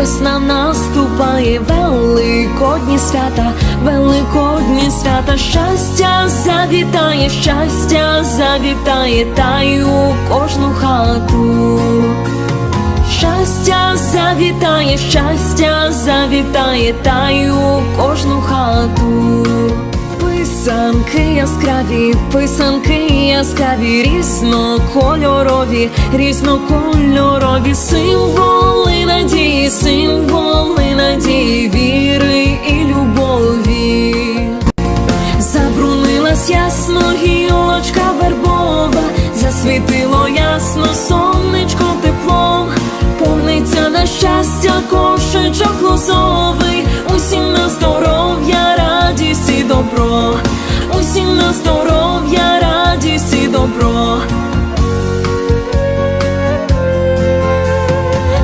весна наступає, великодні свята, великодні свята, щастя завітає, щастя завітає, та й у кожну хату. Щастя завітає, щастя завітає, та й у кожну хату. Писанки яскраві, писанки яскраві, різнокольорові, різнокольорові, символи засвітило ясно сонечко теплом, повниться на щастя кошечок лозовий, усім на здоров'я, радість і добро, усім на здоров'я, радість і добро.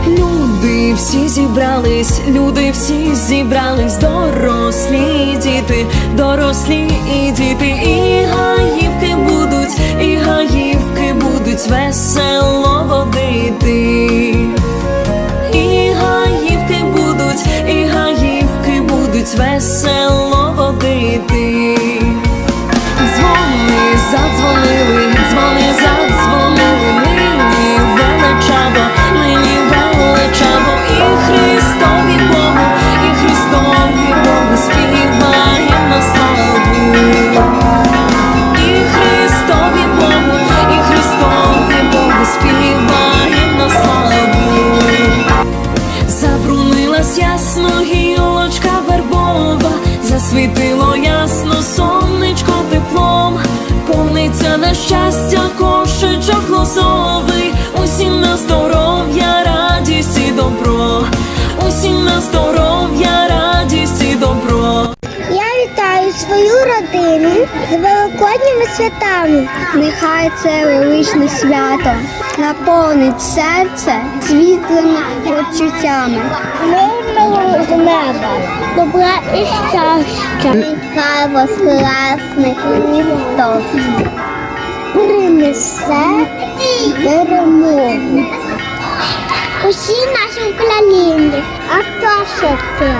Люди всі зібрались, люди всі зібрались, дорослі діти, дорослі і діти, ясно гілочка вербова, засвітило ясно сонечко теплом, повниться на щастя кошечок лозовий, усім на здоров'я, радість і добро, усім на здоров'я, свою родину з великодніми святами. Нехай це величне свято наповнить серце світлими почуттями. Мирного з неба, добра і щастя. Нехай воскресне Христос принесе перемогу. Усі наші Україні, а хто ще ти?